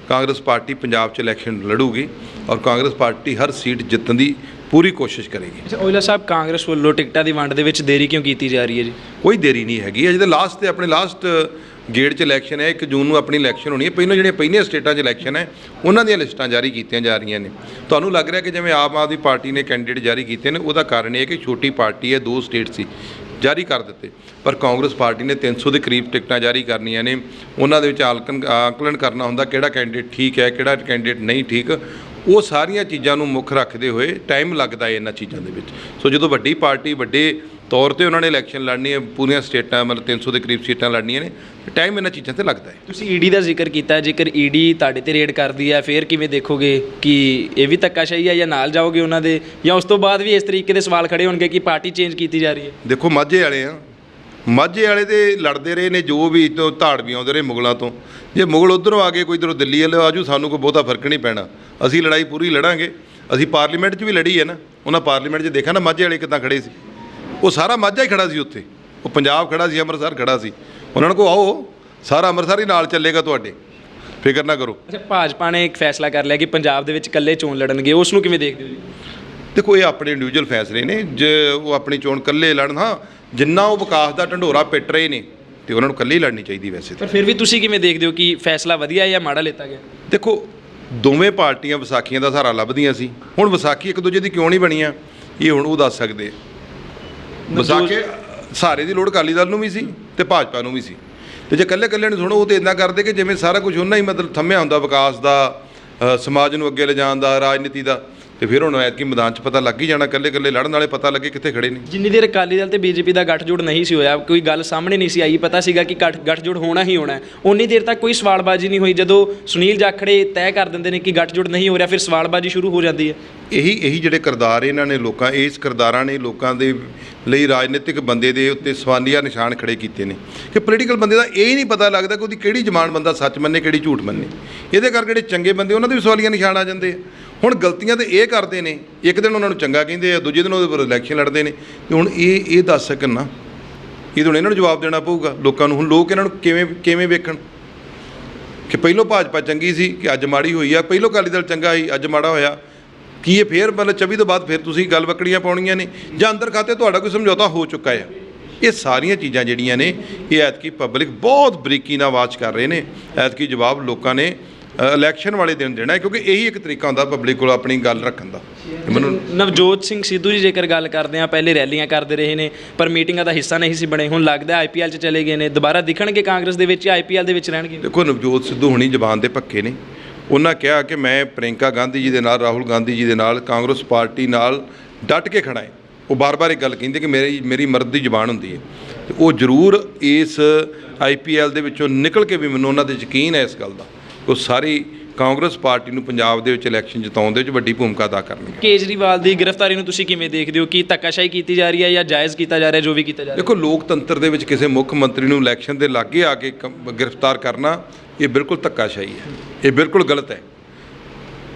ਕਾਂਗਰਸ ਪਾਰਟੀ ਪੰਜਾਬ 'ਚ ਇਲੈਕਸ਼ਨ ਲੜੂਗੀ ਔਰ ਕਾਂਗਰਸ ਪਾਰਟੀ ਹਰ ਸੀਟ ਜਿੱਤਣ ਦੀ ਪੂਰੀ ਕੋਸ਼ਿਸ਼ ਕਰੇਗੀ। ਅੱਛਾ ਓਇਲਾ ਸਾਹਿਬ ਕਾਂਗਰਸ ਵੱਲੋਂ ਟਿਕਟਾਂ ਦੀ ਵੰਡ ਦੇ ਵਿੱਚ ਦੇਰੀ ਕਿਉਂ ਕੀਤੀ ਜਾ ਰਹੀ ਹੈ ਜੀ? ਕੋਈ ਦੇਰੀ ਨਹੀਂ ਹੈਗੀ। ਅਜੇ ਤਾਂ ਲਾਸਟ ਤੇ ਆਪਣੇ ਲਾਸਟ ਗੇੜ 'ਚ ਇਲੈਕਸ਼ਨ ਹੈ 1 ਜੂਨ ਨੂੰ ਆਪਣੀ ਇਲੈਕਸ਼ਨ ਹੋਣੀ ਹੈ। ਪਹਿਲਾਂ ਜਿਹੜੀਆਂ ਪਹਿਲੀਆਂ ਸਟੇਟਾਂ 'ਚ ਇਲੈਕਸ਼ਨ ਹੈ ਉਹਨਾਂ ਦੀਆਂ ਲਿਸਟਾਂ ਜਾਰੀ ਕੀਤੀਆਂ ਜਾ ਰਹੀਆਂ ਨੇ। ਤੁਹਾਨੂੰ ਲੱਗ ਰਿਹਾ ਕਿ ਜਿਵੇਂ ਆਮ ਆਦਮੀ ਪਾਰਟੀ ਨੇ ਕੈਂਡੀਡੇਟ ਜਾਰੀ ਕੀਤੇ ਨੇ ਉਹਦਾ ਕਾਰਨ ਇਹ ਹੈ ਕਿ ਛੋਟੀ ਪਾਰਟੀ ਹੈ ਦੋ ਸਟੇਟ ਸੀ। ਜਾਰੀ ਕਰ ਦਿੱਤੇ। ਪਰ ਕਾਂਗਰਸ ਪਾਰਟੀ ਨੇ 300 ਦੇ ਕਰੀਬ ਟਿਕਟਾਂ ਜਾਰੀ ਕਰਨੀਆਂ ਨੇ। ਉਹਨਾਂ ਦੇ ਵਿੱਚ ਆਲਕਨ ਆਕਲਨ ਕਰਨਾ ਹੁੰਦਾ ਕਿਹੜਾ ਕੈਂਡੀਡੇਟ ਠੀਕ ਹੈ, ਕਿਹੜਾ ਕੈਂਡੀਡੇਟ ਨਹੀਂ ਠੀਕ। ਉਹ ਸਾਰੀਆਂ ਚੀਜ਼ਾਂ ਨੂੰ ਮੁੱਖ ਰੱਖਦੇ ਹੋਏ ਟਾਈਮ ਲੱਗਦਾ ਹੈ ਇਹਨਾਂ ਚੀਜ਼ਾਂ ਦੇ ਵਿੱਚ। ਸੋ ਜਦੋਂ ਵੱਡੀ ਪਾਰਟੀ ਵੱਡੇ ਤੌਰ ਤੇ ਉਹਨਾਂ ਨੇ ਇਲੈਕਸ਼ਨ ਲੜਨੀ ਹੈ ਪੂਰੀਆਂ ਸਟੇਟਾਂ ਮਤਲਬ 300 ਦੇ ਕਰੀਬ ਸੀਟਾਂ ਲੜਨੀਆਂ ਨੇ ਟਾਈਮ ਇਹਨਾਂ ਚੀਜ਼ਾਂ ਤੇ ਲੱਗਦਾ ਹੈ। ਤੁਸੀਂ ਈਡੀ ਦਾ ਜ਼ਿਕਰ ਕੀਤਾ ਜੇਕਰ ਈਡੀ ਤੁਹਾਡੇ ਤੇ ਰੇਡ ਕਰਦੀ ਹੈ ਫਿਰ ਕਿਵੇਂ ਦੇਖੋਗੇ ਕਿ ਇਹ ਵੀ ਧੱਕਾਸ਼ਾਹੀ ਹੈ ਜਾਂ ਨਾਲ ਜਾਓਗੇ ਉਹਨਾਂ ਦੇ? ਜਾਂ ਉਸ ਤੋਂ ਬਾਅਦ ਵੀ ਇਸ ਤਰੀਕੇ ਦੇ ਸਵਾਲ ਖੜੇ ਹੋਣਗੇ ਕਿ ਪਾਰਟੀ ਚੇਂਜ ਕੀਤੀ ਜਾ ਰਹੀ ਹੈ? ਦੇਖੋ ਮਾਝੇ ਵਾਲੇ ਆ ਮਾਝੇ ਵਾਲੇ ਤੇ ਲੜਦੇ ਰਹੇ ਨੇ ਜੋ ਵੀ ਤੋਂ ਧਾੜ ਵੀ ਆਉਂਦੇ ਰਹੇ ਮੁਗਲਾਂ ਤੋਂ। ਜੇ ਮੁਗਲ ਉਧਰੋਂ ਆ ਗਏ ਕੋਈ ਇਧਰੋਂ ਦਿੱਲੀ ਵਾਲੇ ਆਜੂ ਸਾਨੂੰ ਕੋਈ ਬਹੁਤਾ ਫ਼ਰਕ ਨਹੀਂ ਪੈਣਾ। ਅਸੀਂ ਲੜਾਈ ਪੂਰੀ ਲੜਾਂਗੇ। ਅਸੀਂ ਪਾਰਲੀਮੈਂਟ 'ਚ ਵੀ ਲੜੀ ਹੈ ਨਾ। ਉਹਨਾਂ ਪਾਰਲੀਮੈਂਟ 'ਚ ਦੇਖਿਆ ਨਾ ਮਾਝੇ ਵਾਲੇ ਕਿੱਦਾਂ ਖੜੇ ਸੀ? ਉਹ ਸਾਰਾ ਮਾਝਾ ਹੀ ਖੜਾ ਸੀ ਉੱਥੇ। ਉਹ ਪੰਜਾਬ ਖੜਾ ਸੀ ਅੰਮ੍ਰਿਤਸਰ ਖੜਾ ਸੀ। ਉਹਨਾਂ ਨੂੰ ਕੋ ਆਓ ਸਾਰਾ ਅੰਮ੍ਰਿਤਸਰ ਹੀ ਨਾਲ ਚੱਲੇਗਾ ਤੁਹਾਡੇ। ਫਿਕਰ ਨਾ ਕਰੋ। ਅੱਛਾ ਭਾਜਪਾ ਨੇ ਇੱਕ ਫੈਸਲਾ ਕਰ ਲਿਆ ਕਿ ਪੰਜਾਬ ਦੇ ਵਿੱਚ ਇਕੱਲੇ ਚੋਣ ਲੜਨਗੇ। ਉਸ ਨੂੰ ਕਿਵੇਂ ਦੇਖਦੇ ਹੋ ਜੀ? ਦੇਖੋ ਇਹ ਆਪਣੇ ਇੰਡੀਵਿਜੂਅਲ ਫੈਸਲੇ ਨੇ। ਜੇ ਉਹ ਆਪਣੀ ਚੋਣ ਇਕੱਲੇ ਲੜਨ ਹਾਂ ਜਿੰਨਾ ਉਹ ਵਿਕਾਸ ਦਾ ਢੰਡੋਰਾ ਪਿੱਟ ਰਹੇ ਨੇ ਤੇ ਉਹਨਾਂ ਨੂੰ ਇਕੱਲੇ ਲੜਨੀ ਚਾਹੀਦੀ ਵੈਸੇ ਤਾਂ। ਪਰ ਫਿਰ ਵੀ ਤੁਸੀਂ ਕਿਵੇਂ ਦੇਖਦੇ ਹੋ ਕਿ ਫੈਸਲਾ ਵਧੀਆ ਜਾਂ ਮਾੜਾ ਲਿੱਤਾ ਗਿਆ? ਦੇਖੋ ਦੋਵੇਂ ਪਾਰਟੀਆਂ ਵਿਸਾਖੀਆਂ ਦਾ ਸਹਾਰਾ ਲੱਭਦੀਆਂ ਸੀ। ਹੁਣ ਵਿਸਾਖੀ ਇੱਕ ਦੂਜੇ ਦੀ ਕਿਉਂ ਨਹੀਂ ਬਣੀਆਂ ਇਹ ਹੁਣ ਉਹ ਦੱਸ ਸਕਦੇ। ਵਿਸਾਖੀ ਸਹਾਰੇ ਦੀ ਲੋੜ ਅਕਾਲੀ ਦਲ ਨੂੰ ਵੀ ਸੀ ਤੇ ਭਾਜਪਾ ਨੂੰ ਵੀ ਸੀ। ਤੇ ਜੇ ਇਕੱਲੇ ਇਕੱਲੇ ਨੂੰ ਸੁਣੋ ਉਹ ਤੇ ਇਦਾਂ ਕਰਦੇ ਕਿ ਜਿਵੇਂ ਸਾਰਾ ਕੁਝ ਉਹਨਾਂ ਹੀ ਮਤਲਬ ਥੰਮਿਆ ਹੁੰਦਾ ਵਿਕਾਸ ਦਾ ਅ, ਸਮਾਜ ਨੂੰ ਅੱਗੇ ਲਿਜਾਣ ਦਾ ਰਾਜਨੀਤੀ ਦਾ। ਤੇ ਫਿਰ ਹੁਣ ਐਤਕੀ ਮੈਦਾਨ 'ਚ ਪਤਾ ਲੱਗ ਹੀ ਜਾਣਾ ਇਕੱਲੇ ਇਕੱਲੇ ਲੜਨ ਵਾਲੇ ਪਤਾ ਲੱਗੇ ਕਿੱਥੇ ਖੜੇ ਨੇ। ਜਿੰਨੀ ਦੇਰ ਅਕਾਲੀ ਦਲ ਤੇ ਬੀਜੇਪੀ ਦਾ ਗੱਠਜੋੜ ਨਹੀਂ ਸੀ ਹੋਇਆ ਕੋਈ ਗੱਲ ਸਾਹਮਣੇ ਨਹੀਂ ਸੀ ਆਈ ਪਤਾ ਸੀਗਾ ਕਿ ਗੱਠ ਗੱਠਜੋੜ ਹੋਣਾ ਹੀ ਹੋਣਾ ਹੈ। ਉਨੀ ਦੇਰ ਤੱਕ ਕੋਈ ਸਵਾਲਬਾਜ਼ੀ ਨਹੀਂ ਹੋਈ ਜਦੋਂ ਸੁਨੀਲ ਜਾਖੜੇ ਤੈਅ ਕਰ ਦਿੰਦੇ ਨੇ ਕਿ ਗੱਠਜੋੜ ਨਹੀਂ ਹੋ ਰਿਹਾ ਫਿਰ ਸਵਾਲਬਾਜ਼ੀ ਸ਼ੁਰੂ ਹੋ ਜਾਂਦੀ ਹੈ। ਇਹੀ ਇਹੀ ਜਿਹੜੇ ਕਿਰਦਾਰ ਇਹਨਾਂ ਨੇ ਲੋਕਾਂ ਇਸ ਕਿਰਦਾਰਾਂ ਨੇ ਲੋਕਾਂ ਦੇ ਲਈ ਰਾਜਨੀਤਿਕ ਬੰਦੇ ਦੇ ਉੱਤੇ ਸਵਾਲੀਆ ਨਿਸ਼ਾਨ ਖੜੇ ਕੀਤੇ ਨੇ। ਕਿ ਪੋਲੀਟੀਕਲ ਬੰਦੇ ਦਾ ਇਹ ਹੀ ਨਹੀਂ ਪਤਾ ਲੱਗਦਾ ਕਿ ਉਹਦੀ ਕਿਹੜੀ ਜ਼ਮਾਨ ਬੰਦਾ ਸੱਚ ਮੰਨੇ ਕਿਹੜੀ ਝੂਠ ਮੰਨੇ। ਇਹਦੇ ਕਰਕੇ ਜਿਹੜੇ ਚੰਗੇ ਬੰਦੇ ਉਹਨਾਂ ਦੇ ਵੀ ਸਵਾਲੀਆ ਨਿਸ਼ਾਨ ਆ ਜਾਂਦੇ ਆ। ਹੁਣ ਗਲਤੀਆਂ ਤੇ ਇਹ ਕਰਦੇ ਨੇ, ਇੱਕ ਦਿਨ ਉਹਨਾਂ ਨੂੰ ਚੰਗਾ ਕਹਿੰਦੇ ਆ, ਦੂਜੇ ਦਿਨ ਉਹਦੇ ਪਰ ਇਲੈਕਸ਼ਨ ਲੜਦੇ ਨੇ। ਤੇ ਹੁਣ ਇਹ ਇਹ ਦੱਸ ਸਕਣ ਨਾ। ਇਹ ਹੁਣ ਇਹਨਾਂ ਨੂੰ ਜਵਾਬ ਦੇਣਾ ਪਊਗਾ, ਲੋਕਾਂ ਨੂੰ। ਹੁਣ ਲੋਕ ਇਹਨਾਂ ਨੂੰ ਕਿਵੇਂ ਕਿਵੇਂ ਵੇਖਣ? ਕਿ ਪਹਿਲੋਂ ਭਾਜਪਾ ਚੰਗੀ ਸੀ, ਕਿ ਅੱਜ ਮਾੜੀ ਹੋਈ ਆ। ਪਹਿਲੋਂ ਅਕਾਲੀ ਦਲ ਚੰਗਾ ਸੀ, ਅੱਜ ਮਾੜਾ ਹੋਇਆ। ਕੀ ਇਹ ਫੇਰ, ਮਤਲਬ 24 ਤੋਂ ਬਾਅਦ ਫਿਰ ਤੁਸੀਂ ਗੱਲ ਵਕੜੀਆਂ ਪਾਉਣੀਆਂ ਨੇ? ਜਾਂ ਅੰਦਰ ਖਾਤੇ ਤੁਹਾਡਾ ਕੋਈ ਸਮਝੌਤਾ ਹੋ ਚੁੱਕਾ ਆ? ਇਹ ਸਾਰੀਆਂ ਚੀਜ਼ਾਂ ਜਿਹੜੀਆਂ ਨੇ, ਇਹ ਐਤਕੀ ਪਬਲਿਕ ਬਹੁਤ ਬਰੀਕੀ ਨਾਲ ਵਾਚ ਕਰ ਰਹੇ ਨੇ। ਐਤਕੀ ਜਵਾਬ ਲੋਕਾਂ ਨੇ ਇਲੈਕਸ਼ਨ ਵਾਲੇ ਦਿਨ ਦੇਣਾ ਕਿਉਂਕਿ ਇਹੀ ਇੱਕ ਤਰੀਕਾ ਹੁੰਦਾ ਪਬਲਿਕ ਕੋਲ ਆਪਣੀ ਗੱਲ ਰੱਖਣ ਦਾ। ਮੈਨੂੰ ਨਵਜੋਤ ਸਿੰਘ ਸਿੱਧੂ ਜੀ ਜੇਕਰ ਗੱਲ ਕਰਦੇ ਆ ਪਹਿਲੇ ਰੈਲੀਆਂ ਕਰਦੇ ਰਹੇ ਨੇ ਪਰ ਮੀਟਿੰਗਾਂ ਦਾ ਹਿੱਸਾ ਨਹੀਂ ਸੀ ਬਣੇ। ਹੁਣ ਲੱਗਦਾ ਆਈਪੀਐਲ 'ਚ ਚਲੇ ਗਏ ਨੇ। ਦੁਬਾਰਾ ਦਿਖਣਗੇ ਕਾਂਗਰਸ ਦੇ ਵਿੱਚ ਆਈਪੀਐਲ ਦੇ ਵਿੱਚ ਰਹਿਣਗੇ? ਦੇਖੋ ਨਵਜੋਤ ਸਿੱਧੂ ਹੁਣੀ ਜ਼ਬਾਨ ਦੇ ਪੱਕੇ ਨੇ। ਉਹਨਾਂ ਕਿਹਾ ਕਿ ਮੈਂ ਪ੍ਰਿੰਕਾ ਗਾਂਧੀ ਜੀ ਦੇ ਨਾਲ ਰਾਹੁਲ ਗਾਂਧੀ ਜੀ ਦੇ ਨਾਲ ਕਾਂਗਰਸ ਪਾਰਟੀ ਨਾਲ ਡਟ ਕੇ ਖੜਾ ਹੈ। ਉਹ ਬਾਰ-ਬਾਰ ਇਹ ਗੱਲ ਕਹਿੰਦੇ ਕਿ ਮੇਰੀ ਮੇਰੀ ਮਰਦ ਦੀ ਜ਼ਬਾਨ ਹੁੰਦੀ ਹੈ। ਤੇ ਉਹ ਜ਼ਰੂਰ ਇਸ ਆਈਪੀਐਲ ਦੇ ਵਿੱਚੋਂ ਨਿਕਲ ਕੇ ਵੀ ਮੈਨੂੰ ਉਹਨਾਂ ਤੇ ਯਕੀਨ ਹੈ ਇਸ ਗੱਲ ਦਾ। ਉਹ ਸਾਰੀ ਕਾਂਗਰਸ ਪਾਰਟੀ ਨੂੰ ਪੰਜਾਬ ਦੇ ਵਿੱਚ ਇਲੈਕਸ਼ਨ ਜਿਤਾਉਣ ਦੇ ਵਿੱਚ ਵੱਡੀ ਭੂਮਿਕਾ ਅਦਾ ਕਰਨਗੇ ਕੇਜਰੀਵਾਲ ਦੀ ਗ੍ਰਿਫਤਾਰੀ ਨੂੰ ਤੁਸੀਂ ਕਿਵੇਂ ਦੇਖਦੇ ਹੋ? ਕੀ ਧੱਕਾਸ਼ਾਹੀ ਕੀਤੀ ਜਾ ਰਹੀ ਹੈ ਜਾਂ ਜਾਇਜ਼ ਕੀਤਾ ਜਾ ਰਿਹਾ ਜੋ ਵੀ ਕੀਤਾ ਜਾ ਰਿਹਾ? ਦੇਖੋ ਲੋਕਤੰਤਰ ਦੇ ਵਿੱਚ ਕਿਸੇ ਮੁੱਖ ਮੰਤਰੀ ਨੂੰ ਇਲੈਕਸ਼ਨ ਦੇ ਲਾਗੇ ਆ ਕੇ ਗ੍ਰਿਫਤਾਰ ਕਰਨਾ ਇਹ ਬਿਲਕੁਲ ਧੱਕਾਸ਼ਾਹੀ ਹੈ। ਇਹ ਬਿਲਕੁਲ ਗਲਤ ਹੈ।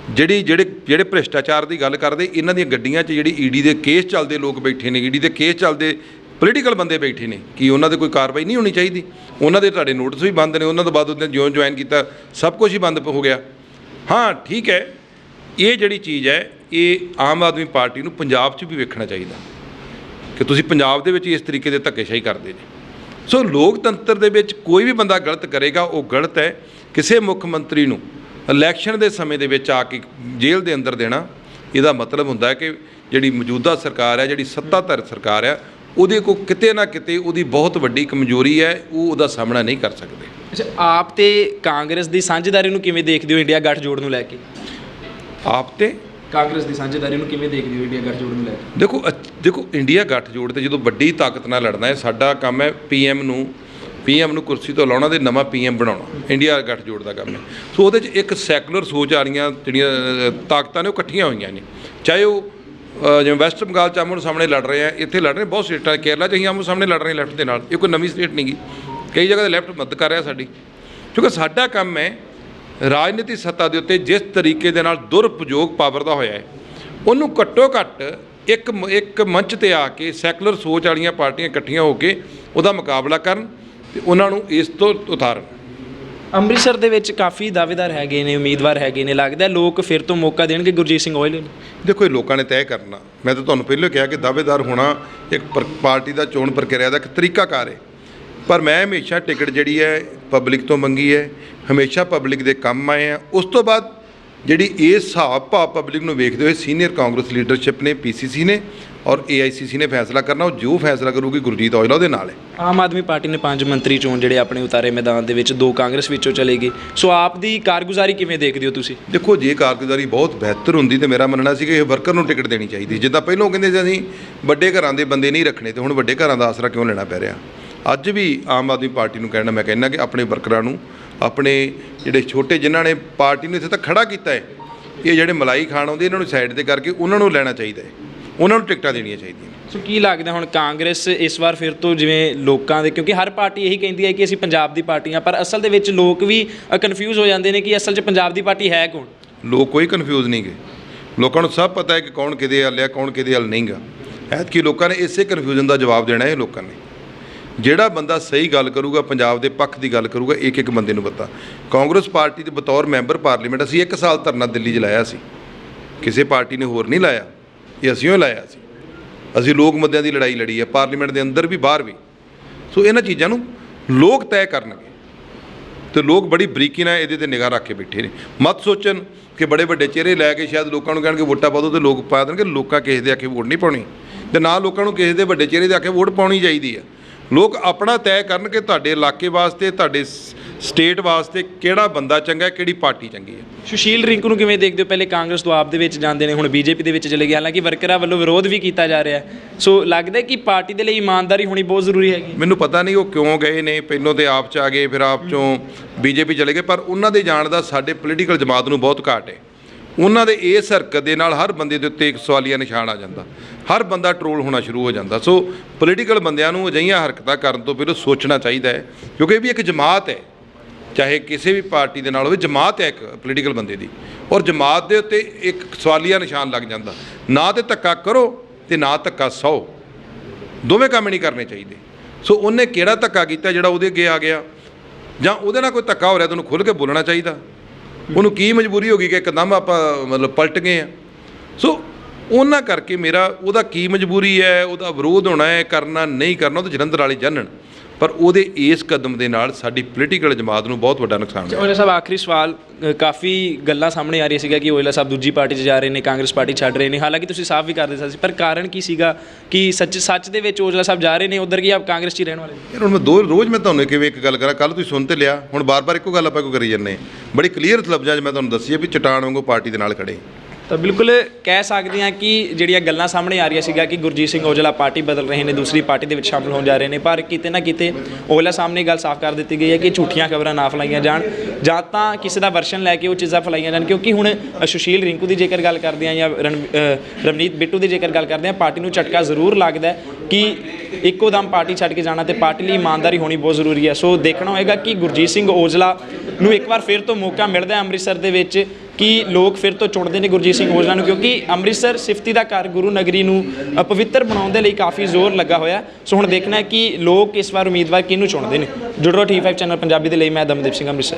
ਜਿਹੜੀ ਜਿਹੜੇ ਜਿਹੜੇ ਭ੍ਰਿਸ਼ਟਾਚਾਰ ਦੀ ਗੱਲ ਕਰਦੇ ਇਹਨਾਂ ਦੀਆਂ ਗੱਡੀਆਂ 'ਚ ਜਿਹੜੀ ਈਡੀ ਦੇ ਕੇਸ ਚੱਲਦੇ ਲੋਕ ਬੈਠੇ ਨੇ ਈਡੀ ਦੇ ਕੇਸ ਚੱਲਦੇ ਪੋਲੀਟੀਕਲ ਬੰਦੇ ਬੈਠੇ ਨੇ, ਕੀ ਉਹਨਾਂ ਦੇ ਕੋਈ ਕਾਰਵਾਈ ਨਹੀਂ ਹੋਣੀ ਚਾਹੀਦੀ? ਉਹਨਾਂ ਦੇ ਤੁਹਾਡੇ ਨੋਟਿਸ ਵੀ ਬੰਦ ਨੇ, ਉਹਨਾਂ ਤੋਂ ਬਾਅਦ ਉਹਨੇ ਜਿਉਂ ਜੁਆਇਨ ਕੀਤਾ, ਸਭ ਕੁਝ ਹੀ ਬੰਦ ਹੋ ਗਿਆ। ਹਾਂ, ਠੀਕ ਹੈ, ਇਹ ਜਿਹੜੀ ਚੀਜ਼ ਹੈ, ਇਹ ਆਮ ਆਦਮੀ ਪਾਰਟੀ ਨੂੰ ਪੰਜਾਬ 'ਚ ਵੀ ਵੇਖਣਾ ਚਾਹੀਦਾ ਕਿ ਤੁਸੀਂ ਪੰਜਾਬ ਦੇ ਵਿੱਚ ਇਸ ਤਰੀਕੇ ਦੇ ਧੱਕੇਸ਼ਾਹੀ ਕਰਦੇ ਨੇ। ਸੋ ਲੋਕਤੰਤਰ ਦੇ ਵਿੱਚ ਕੋਈ ਵੀ ਬੰਦਾ ਗਲਤ ਕਰੇਗਾ, ਉਹ ਗਲਤ ਹੈ। ਕਿਸੇ ਮੁੱਖ ਮੰਤਰੀ ਨੂੰ ਇਲੈਕਸ਼ਨ ਦੇ ਸਮੇਂ ਦੇ ਵਿੱਚ ਆ ਕੇ ਜੇਲ੍ਹ ਦੇ ਅੰਦਰ ਦੇਣਾ, ਇਹਦਾ ਮਤਲਬ ਹੁੰਦਾ ਹੈ ਕਿ ਜਿਹੜੀ ਮੌਜੂਦਾ ਸਰਕਾਰ ਹੈ, ਜਿਹੜੀ ਸੱਤਾਧਰ ਸਰਕਾਰ ਹੈ ਉਹਦੇ ਕੋ ਕਿਤੇ ਨਾ ਕਿਤੇ ਉਹਦੀ ਬਹੁਤ ਵੱਡੀ ਕਮਜ਼ੋਰੀ ਹੈ ਉਹ ਉਹਦਾ ਸਾਹਮਣਾ ਨਹੀਂ ਕਰ ਸਕਦੇ। ਅੱਛਾ ਆਪ ਤੇ ਕਾਂਗਰਸ ਦੀ ਸਾਂਝੇਦਾਰੀ ਨੂੰ ਕਿਵੇਂ ਦੇਖਦੇ ਹੋ ਇੰਡੀਆ ਗੱਠਜੋੜ ਨੂੰ ਲੈ ਕੇ? ਆਪ ਤੇ? ਕਾਂਗਰਸ ਦੀ ਸਾਂਝੇਦਾਰੀ ਨੂੰ ਕਿਵੇਂ ਦੇਖਦੇ ਹੋ ਇੰਡੀਆ ਗੱਠਜੋੜ ਨੂੰ ਲੈ ਕੇ? ਦੇਖੋ ਦੇਖੋ ਇੰਡੀਆ ਗੱਠਜੋੜ ਤੇ ਜਦੋਂ ਵੱਡੀ ਤਾਕਤ ਨਾਲ ਲੜਨਾ ਹੈ ਸਾਡਾ ਕੰਮ ਹੈ ਪੀਐਮ ਨੂੰ ਪੀਐਮ ਨੂੰ ਕੁਰਸੀ ਤੋਂ ਲਾਉਣਾ ਤੇ ਨਵਾਂ ਪੀਐਮ ਬਣਾਉਣਾ। ਇੰਡੀਆ ਗੱਠਜੋੜ ਦਾ ਕੰਮ ਹੈ। ਸੋ ਉਹਦੇ 'ਚ ਇੱਕ ਸੈਕੂਲਰ ਸੋਚ ਵਾਲੀਆਂ ਜਿਹੜੀਆਂ ਤਾਕਤਾਂ ਨੇ ਉਹ ਇਕੱਠੀਆਂ ਹੋਈਆਂ ਨੇ। ਚਾਹੇ ਉਹ ਜਿਵੇਂ ਵੈਸਟ ਬੰਗਾਲ 'ਚ ਆਮੋ ਸਾਹਮਣੇ ਲੜ ਰਹੇ ਆ, ਇੱਥੇ ਲੜ ਰਹੇ, ਬਹੁਤ ਸਟੇਟਾਂ ਕੇਰਲਾ 'ਚ ਅਸੀਂ ਆਮੋ ਸਾਹਮਣੇ ਲੜ ਰਹੇ ਲੈਫਟ ਦੇ ਨਾਲ, ਇਹ ਕੋਈ ਨਵੀਂ ਸਟੇਟ ਨਹੀਂ ਗੀ ਕਈ ਜਗ੍ਹਾ ਤੇ ਲੈਫਟ ਮਦਦ ਕਰ ਰਿਹਾ ਸਾਡੀ। ਕਿਉਂਕਿ ਸਾਡਾ ਕੰਮ ਹੈ ਰਾਜਨੀਤੀ ਸੱਤਾ ਦੇ ਉੱਤੇ ਜਿਸ ਤਰੀਕੇ ਦੇ ਨਾਲ ਦੁਰਪਯੋਗ ਪਾਵਰ ਦਾ ਹੋਇਆ ਹੈ, ਉਹਨੂੰ ਘੱਟੋ ਘੱਟ ਇੱਕ ਇੱਕ ਮੰਚ ਤੇ ਆ ਕੇ ਸੈਕੂਲਰ ਸੋਚ ਵਾਲੀਆਂ ਪਾਰਟੀਆਂ ਇਕੱਠੀਆਂ ਹੋ ਕੇ ਉਹਦਾ ਮੁਕਾਬਲਾ ਕਰਨ ਤੇ ਉਹਨਾਂ ਨੂੰ ਇਸ ਤੋਂ ਉਤਾਰਨ। ਅੰਮ੍ਰਿਤਸਰ ਦੇ ਵਿੱਚ ਕਾਫੀ ਦਾਅਵੇਦਾਰ ਹੈਗੇ ਨੇ, ਉਮੀਦਵਾਰ ਹੈਗੇ ਨੇ, ਲੱਗਦਾ ਲੋਕ ਫਿਰ ਤੋਂ ਮੌਕਾ ਦੇਣਗੇ ਗੁਰਜੀਤ ਸਿੰਘ ਔਜਲੇ ਨੂੰ। ਦੇਖੋ, ਇਹ ਲੋਕਾਂ ਨੇ ਤੈਅ ਕਰਨਾ। ਮੈਂ ਤਾਂ ਤੁਹਾਨੂੰ ਪਹਿਲਾਂ ਕਿਹਾ ਕਿ ਦਾਅਵੇਦਾਰ ਹੋਣਾ ਇੱਕ ਪਰ- ਪਾਰਟੀ ਦਾ ਚੋਣ ਪ੍ਰਕਿਰਿਆ ਦਾ ਇੱਕ ਤਰੀਕਾਕਾਰ ਹੈ। ਪਰ ਮੈਂ ਹਮੇਸ਼ਾ ਟਿਕਟ ਜਿਹੜੀ ਹੈ ਪਬਲਿਕ ਤੋਂ ਮੰਗੀ ਹੈ, ਹਮੇਸ਼ਾ ਪਬਲਿਕ ਦੇ ਕੰਮ ਆਏ ਆ। ਉਸ ਤੋਂ ਬਾਅਦ ਜਿਹੜੀ ਇਸ ਹਿਸਾਬ ਭਾਵ ਪਬਲਿਕ ਨੂੰ ਵੇਖਦੇ ਹੋਏ ਸੀਨੀਅਰ ਕਾਂਗਰਸ ਲੀਡਰਸ਼ਿਪ ਨੇ ਪੀਸੀਸੀ ਨੇ ਔਰ ਏਆਈਸੀਸੀ ਨੇ ਫੈਸਲਾ ਕਰਨਾ ਉਹ ਜੋ ਫੈਸਲਾ ਕਰੂਗੀ ਗੁਰਜੀਤ ਔਜਲਾ ਉਹਦੇ ਨਾਲ ਹੈ। ਆਮ ਆਦਮੀ ਪਾਰਟੀ ਨੇ ਪੰਜ ਮੰਤਰੀ ਚੋਣ ਜਿਹੜੇ ਆਪਣੇ ਉਤਾਰੇ ਮੈਦਾਨ ਦੇ ਵਿੱਚ ਦੋ ਕਾਂਗਰਸ ਵਿੱਚੋਂ ਚਲੇ ਗਏ। ਸੋ ਆਪ ਦੀ ਕਾਰਗੁਜ਼ਾਰੀ ਕਿਵੇਂ ਦੇਖਦੇ ਹੋ ਤੁਸੀਂ? ਦੇਖੋ ਜੇ ਕਾਰਗੁਜ਼ਾਰੀ ਬਹੁਤ ਬਿਹਤਰ ਹੁੰਦੀ ਤੇ ਮੇਰਾ ਮੰਨਣਾ ਸੀ ਕਿ ਇਹ ਵਰਕਰ ਨੂੰ ਟਿਕਟ ਦੇਣੀ ਚਾਹੀਦੀ। ਜਿੱਦਾਂ ਪਹਿਲਾਂ ਕਹਿੰਦੇ ਸੀ ਅਸੀਂ ਵੱਡੇ ਘਰਾਂ ਦੇ ਬੰਦੇ ਨਹੀਂ ਰੱਖਣੇ ਤੇ ਹੁਣ ਵੱਡੇ ਘਰਾਂ ਦਾ ਆਸਰਾ ਕਿਉਂ ਲੈਣਾ ਪੈ ਰਿਹਾ? ਅੱਜ ਵੀ ਆਮ ਆਦਮੀ ਪਾਰਟੀ ਨੂੰ ਕਹਿਣਾ ਮੈਂ ਕਹਿੰਦਾ ਕਿ ਆਪਣੇ ਵਰਕਰਾਂ ਨੂੰ ਆਪਣੇ ਜਿਹੜੇ ਛੋਟੇ ਜਿਨ੍ਹਾਂ ਨੇ ਪਾਰਟੀ ਨੂੰ ਇੱਥੇ ਤੱਕ ਖੜਾ ਕੀਤਾ ਹੈ ਇਹ ਜਿਹੜੇ ਮਲਾਈ ਖਾਣ ਆਉਂਦੇ ਇਹਨਾਂ ਨੂੰ ਸਾਈਡ ਤੇ ਕਰਕੇ ਉਹਨਾਂ ਨੂੰ ਲੈਣਾ ਚਾਹੀਦਾ ਹੈ। ਉਹਨਾਂ ਨੂੰ ਟਿਕਟਾਂ ਦੇਣੀਆਂ ਚਾਹੀਦੀਆਂ। ਸੋ ਕੀ ਲੱਗਦਾ ਹੁਣ ਕਾਂਗਰਸ ਇਸ ਵਾਰ ਫਿਰ ਤੋਂ ਜਿਵੇਂ ਲੋਕਾਂ ਦੇ ਕਿਉਂਕਿ ਹਰ ਪਾਰਟੀ ਇਹੀ ਕਹਿੰਦੀ ਹੈ ਕਿ ਅਸੀਂ ਪੰਜਾਬ ਦੀ ਪਾਰਟੀ ਹਾਂ ਪਰ ਅਸਲ ਦੇ ਵਿੱਚ ਲੋਕ ਵੀ ਕਨਫਿਊਜ਼ ਹੋ ਜਾਂਦੇ ਨੇ ਕਿ ਅਸਲ 'ਚ ਪੰਜਾਬ ਦੀ ਪਾਰਟੀ ਹੈ ਕੌਣ? ਲੋਕ ਕੋਈ ਕਨਫਿਊਜ਼ ਨਹੀਂ ਗਏ ਲੋਕਾਂ ਨੂੰ ਸਭ ਪਤਾ ਹੈ ਕਿ ਕੌਣ ਕਿਹਦੇ ਹੱਲ ਹੈ ਕੌਣ ਕਿਹਦੇ ਹੱਲ ਨਹੀਂਗਾ ਐਤਕੀ ਲੋਕਾਂ ਨੇ ਇਸੇ ਕਨਫਿਊਜ਼ਨ ਦਾ ਜਵਾਬ ਦੇਣਾ ਹੈ ਲੋਕਾਂ ਨੇ। ਜਿਹੜਾ ਬੰਦਾ ਸਹੀ ਗੱਲ ਕਰੂਗਾ ਪੰਜਾਬ ਦੇ ਪੱਖ ਦੀ ਗੱਲ ਕਰੂਗਾ ਇੱਕ ਇੱਕ ਬੰਦੇ ਨੂੰ ਪਤਾ। ਕਾਂਗਰਸ ਪਾਰਟੀ ਦੇ ਬਤੌਰ ਮੈਂਬਰ ਪਾਰਲੀਮੈਂਟ ਅਸੀਂ ਇੱਕ ਸਾਲ ਧਰਨਾ ਦਿੱਲੀ 'ਚ ਲਾਇਆ ਸੀ। ਕਿਸੇ ਪਾਰਟੀ ਨੇ ਹੋਰ ਨਹੀਂ ਲਾਇਆ। ਇਹ ਅਸੀਂ ਉਹ ਲਾਇਆ ਸੀ। ਅਸੀਂ ਲੋਕ ਮੁੱਦਿਆਂ ਦੀ ਲੜਾਈ ਲੜੀ ਹੈ, ਪਾਰਲੀਮੈਂਟ ਦੇ ਅੰਦਰ ਵੀ, ਬਾਹਰ ਵੀ। ਸੋ ਇਹਨਾਂ ਚੀਜ਼ਾਂ ਨੂੰ ਲੋਕ ਤੈਅ ਕਰਨਗੇ। ਤੇ ਲੋਕ ਬੜੀ ਬਰੀਕੀ ਨਾਲ ਇਹਦੇ ਤੇ ਨਿਗਾਹ ਰੱਖ ਕੇ ਬੈਠੇ ਨੇ। ਮਤ ਸੋਚਣ ਕਿ ਬੜੇ ਵੱਡੇ ਚਿਹਰੇ ਲੈ ਕੇ ਸ਼ਾਇਦ ਲੋਕਾਂ ਨੂੰ ਕਹਿਣਗੇ, ਵੋਟਾਂ ਪਾ ਦਿਓ ਤੇ ਲੋਕ ਪਾ ਦੇਣਗੇ। ਲੋਕਾਂ ਕਿਸੇ ਦੇ ਆਖੇ ਵੋਟ ਨਹੀਂ ਪਾਉਣੀ। ਤੇ ਨਾ ਲੋਕਾਂ ਨੂੰ ਕਿਸੇ ਦੇ ਵੱਡੇ ਚਿਹਰੇ ਦੇ ਆਖੇ ਵੋਟ ਪਾਉਣੀ ਚਾਹੀਦੀ ਆ ਲੋਕ ਆਪਣਾ ਤੈਅ ਕਰਨ ਕਿ ਤੁਹਾਡੇ ਇਲਾਕੇ ਵਾਸਤੇ, ਤੁਹਾਡੇ ਸਟੇਟ ਵਾਸਤੇ ਕਿਹੜਾ ਬੰਦਾ ਚੰਗਾ ਹੈ ਕਿਹੜੀ ਪਾਰਟੀ ਚੰਗੀ ਹੈ? ਸੁਸ਼ੀਲ ਰਿੰਕੂ ਨੂੰ ਕਿਵੇਂ ਦੇਖਦੇ ਹੋ? ਪਹਿਲੇ ਕਾਂਗਰਸ ਤੋਂ ਆਪ ਦੇ ਵਿੱਚ ਜਾਂਦੇ ਨੇ ਹੁਣ ਬੀਜੇਪੀ ਦੇ ਵਿੱਚ ਚਲੇ ਗਏ ਹਾਲਾਂਕਿ ਵਰਕਰਾਂ ਵੱਲੋਂ ਵਿਰੋਧ ਵੀ ਕੀਤਾ ਜਾ ਰਿਹਾ ਹੈ। ਸੋ ਲੱਗਦਾ ਹੈ ਕਿ ਪਾਰਟੀ ਦੇ ਲਈ ਇਮਾਨਦਾਰੀ ਹੋਣੀ ਬਹੁਤ ਜ਼ਰੂਰੀ ਹੈਗੀ ਮੈਨੂੰ ਪਤਾ ਨਹੀਂ ਉਹ ਕਿਉਂ ਗਏ ਨੇ ਪਹਿਲੋਂ ਤੇ ਆਪ ਚ ਆ ਗਏ ਫਿਰ ਆਪ ਚੋਂ ਬੀਜੇਪੀ ਚਲੇ ਗਏ ਪਰ ਉਹਨਾਂ ਦੇ ਜਾਣ ਦਾ ਸਾਡੇ ਪੋਲੀਟੀਕਲ ਜਮਾਤ ਨੂੰ ਬਹੁਤ ਘਾਟ ਹੈ। ਉਹਨਾਂ ਦੇ ਇਸ ਹਰਕਤ ਦੇ ਨਾਲ ਹਰ ਬੰਦੇ ਦੇ ਉੱਤੇ ਇੱਕ ਸਵਾਲੀਆ ਨਿਸ਼ਾਨ ਆ ਜਾਂਦਾ। ਹਰ ਬੰਦਾ ਟਰੋਲ ਹੋਣਾ ਸ਼ੁਰੂ ਹੋ ਜਾਂਦਾ। ਸੋ ਪੋਲੀਟੀਕਲ ਬੰਦਿਆਂ ਨੂੰ ਅਜਿਹੀਆਂ ਹਰਕਤਾਂ ਕਰਨ ਤੋਂ ਪਹਿਲਾਂ ਸੋਚਣਾ ਚਾਹੀਦਾ ਹੈ ਕਿਉਂਕਿ ਇਹ ਵੀ ਇੱਕ ਜਮਾਤ ਹੈ। ਚਾਹੇ ਕਿਸੇ ਵੀ ਪਾਰਟੀ ਦੇ ਨਾਲ ਹੋਵੇ, ਜਮਾਤ ਹੈ ਇੱਕ ਪੋਲੀਟੀਕਲ ਬੰਦੇ ਦੀ। ਔਰ ਜਮਾਤ ਦੇ ਉੱਤੇ ਇੱਕ ਸਵਾਲੀਆ ਨਿਸ਼ਾਨ ਲੱਗ ਜਾਂਦਾ। ਨਾ ਤੇ ਧੱਕਾ ਕਰੋ ਤੇ ਨਾ ਧੱਕਾ ਸੌ। ਦੋਵੇਂ ਕੰਮ ਨਹੀਂ ਕਰਨੇ ਚਾਹੀਦੇ। ਸੋ ਉਹਨੇ ਕਿਹੜਾ ਧੱਕਾ ਕੀਤਾ ਜਿਹੜਾ ਉਹਦੇ ਅੱਗੇ ਆ ਗਿਆ? ਜਾਂ ਉਹਦੇ ਨਾਲ ਕੋਈ ਧੱਕਾ ਹੋ ਰਿਹਾ ਤੁਹਾਨੂੰ ਖੁੱਲ੍ਹ ਕੇ ਬੋਲਣਾ ਚਾਹੀਦਾ। ਉਹਨੂੰ ਕੀ ਮਜਬੂਰੀ ਹੋ ਗਈ ਕਿ ਇੱਕਦਮ ਆਪਾਂ ਮਤਲਬ ਪਲਟ ਗਏ ਆ? ਸੋ ਉਹਨਾਂ ਕਰਕੇ ਮੇਰਾ ਉਹਦਾ ਕੀ ਮਜਬੂਰੀ ਹੈ, ਉਹਦਾ ਵਿਰੋਧ ਹੋਣਾ ਹੈ, ਕਰਨਾ ਨਹੀਂ ਕਰਨਾ, ਉਹ ਤਾਂ ਜਲੰਧਰ ਵਾਲੇ ਜਾਣਨ। ਪਰ ਉਹਦੇ ਇਸ ਕਦਮ ਦੇ ਨਾਲ ਸਾਡੀ ਪੋਲੀਟੀਕਲ ਜਮਾਤ ਨੂੰ ਬਹੁਤ ਵੱਡਾ ਨੁਕਸਾਨ ਹੋਇਆ। ਓਇਲਾ ਸਾਹਿਬ ਆਖਰੀ ਸਵਾਲ ਕਾਫੀ ਗੱਲਾਂ ਸਾਹਮਣੇ ਆ ਰਹੀਆਂ ਸੀਗਾ ਕਿ ਓਇਲਾ ਸਾਹਿਬ ਦੂਜੀ ਪਾਰਟੀ 'ਚ ਜਾ ਰਹੇ ਨੇ ਕਾਂਗਰਸ ਪਾਰਟੀ ਛੱਡ ਰਹੇ ਨੇ। ਹਾਲਾਂਕਿ ਤੁਸੀਂ ਸਾਫ਼ ਵੀ ਕਰ ਦਿੱਤਾ ਸੀ ਪਰ ਕਾਰਨ ਕੀ ਸੀਗਾ ਕਿ ਸੱਚ ਸੱਚ ਦੇ ਵਿੱਚ ਓਇਲਾ ਸਾਹਿਬ ਜਾ ਰਹੇ ਨੇ ਉਧਰ ਕੀ ਆਪ ਕਾਂਗਰਸ 'ਚ ਹੀ ਰਹਿਣ ਵਾਲੇ ਨੇ? ਯਾਰ ਹੁਣ ਮੈਂ ਦੋ ਰੋਜ਼ ਮੈਂ ਤੁਹਾਨੂੰ ਕਿਵੇਂ ਇੱਕ ਗੱਲ ਕਰਾਂ ਕੱਲ ਤੁਸੀਂ ਸੁਣ ਤੇ ਲਿਆ ਹੁਣ ਬਾਰ-ਬਾਰ ਇੱਕੋ ਗੱਲ ਆਪਾਂ ਕਿਉਂ ਕਰੀ ਜੰਨੇ ਬੜੀ ਕਲੀਅਰ ਲਫ਼ਜ਼ਾਂ 'ਚ ਮੈਂ ਤੁਹਾਨੂੰ ਦੱਸੀ ਹੈ ਵੀ ਚਟਾਨ ਵਾਂਗੂ ਪਾਰਟੀ ਦੇ ਨਾਲ ਖੜੇ ਤਾਂ ਬਿਲਕੁਲ ਕਹਿ ਸਕਦੇ ਹਾਂ ਕਿ ਜਿਹੜੀਆਂ ਗੱਲਾਂ ਸਾਹਮਣੇ ਆ ਰਹੀਆਂ ਸੀਗਾ ਕਿ ਗੁਰਜੀਤ ਸਿੰਘ ਔਜਲਾ ਪਾਰਟੀ ਬਦਲ ਰਹੇ ਨੇ, ਦੂਸਰੀ ਪਾਰਟੀ ਦੇ ਵਿੱਚ ਸ਼ਾਮਲ ਹੋਣ ਜਾ ਰਹੇ ਨੇ, ਪਰ ਕਿਤੇ ਨਾ ਕਿਤੇ ਔਜਲਾ ਸਾਹਮਣੇ ਗੱਲ ਸਾਫ਼ ਕਰ ਦਿੱਤੀ ਗਈ ਹੈ ਕਿ ਝੂਠੀਆਂ ਖਬਰਾਂ ਨਾ ਫੈਲਾਈਆਂ ਜਾਣ ਜਾਂ ਤਾਂ ਕਿਸੇ ਦਾ ਵਰਸ਼ਨ ਲੈ ਕੇ ਉਹ ਚੀਜ਼ਾਂ ਫੈਲਾਈਆਂ ਜਾਣ, ਕਿਉਂਕਿ ਹੁਣ ਸੁਸ਼ੀਲ ਰਿੰਕੂ ਦੀ ਜੇਕਰ ਗੱਲ ਕਰਦੇ ਹਾਂ ਜਾਂ ਰਣ- ਰਵਨੀਤ ਬਿੱਟੂ ਦੀ ਜੇਕਰ ਗੱਲ ਕਰਦੇ ਹਾਂ, ਪਾਰਟੀ ਨੂੰ ਝਟਕਾ ਜ਼ਰੂਰ ਲੱਗਦਾ ਕਿ ਇੱਕੋ ਦਮ ਪਾਰਟੀ ਛੱਡ ਕੇ ਜਾਣਾ ਤੇ ਪਾਰਟੀ ਲਈ ਇਮਾਨਦਾਰੀ ਹੋਣੀ ਬਹੁਤ ਜ਼ਰੂਰੀ ਹੈ। ਸੋ ਦੇਖਣਾ ਹੋਏਗਾ ਕਿ ਗੁਰਜੀਤ ਸਿੰਘ ਔਜਲਾ ਨੂੰ ਇੱਕ ਵਾਰ ਫਿਰ ਤੋਂ ਮੌਕਾ ਮਿਲਦਾ ਹੈ ਅੰਮ੍ਰਿਤਸਰ ਦੇ ਵਿੱਚ ਕਿ ਲੋਕ ਫਿਰ ਤੋਂ ਚੁਣਦੇ ਨੇ ਗੁਰਜੀਤ ਸਿੰਘ ਔਜਲਾ ਨੂੰ ਕਿਉਂਕਿ ਅੰਮ੍ਰਿਤਸਰ ਸਿਫਤੀ ਦਾ ਘਰ ਗੁਰੂ ਨਗਰੀ ਨੂੰ ਪਵਿੱਤਰ ਬਣਾਉਣ ਦੇ ਲਈ ਕਾਫੀ ਜ਼ੋਰ ਲੱਗਾ ਹੋਇਆ ਸੋ ਹੁਣ ਦੇਖਣਾ ਹੈ ਕਿ ਲੋਕ ਇਸ ਵਾਰ ਉਮੀਦਵਾਰ ਕਿਹਨੂੰ ਚੁਣਦੇ ਨੇ। ਜੁੜੋ T5 ਚੈਨਲ ਪੰਜਾਬੀ ਦੇ ਲਈ, ਮੈਂ ਦਮਦੀਪ ਸਿੰਘ ਅੰਮ੍ਰਿਤਸਰ।